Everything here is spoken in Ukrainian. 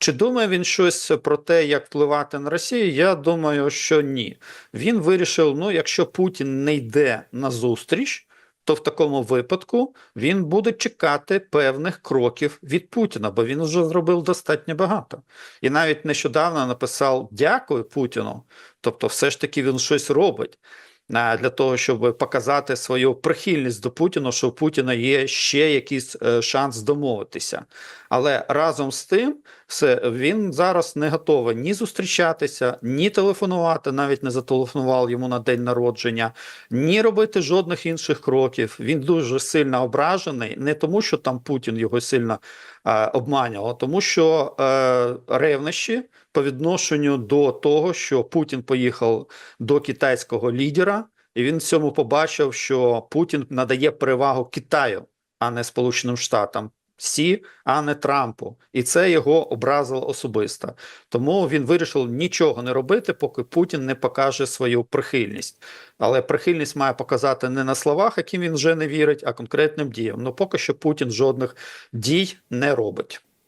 Чи думає він щось про те, як впливати на Росію? Я думаю, що ні. Він вирішив: ну, якщо Путін не йде на зустріч, то в такому випадку він буде чекати певних кроків від Путіна, бо він вже зробив достатньо багато. І навіть нещодавно написав дякую Путіну. Тобто, все ж таки він щось робить для того, щоб показати свою прихильність до Путіна, що у Путіна є ще якийсь е, шанс домовитися. Але разом з тим, все він зараз не готовий ні зустрічатися, ні телефонувати, навіть не зателефонував йому на день народження, ні робити жодних інших кроків. Він дуже сильно ображений, не тому, що там Путін його сильно е, обманював, а тому що е, ревнощі по відношенню до того, що Путін поїхав до китайського лідера, і він цьому побачив, що Путін надає перевагу Китаю, а не Сполученим Штатам. Сі, а не Трампу, і це його образило особисто. Тому він вирішив нічого не робити, поки Путін не покаже свою прихильність. Але прихильність має показати не на словах, яким він вже не вірить, а конкретним діям. Ну поки що Путін жодних дій не робить.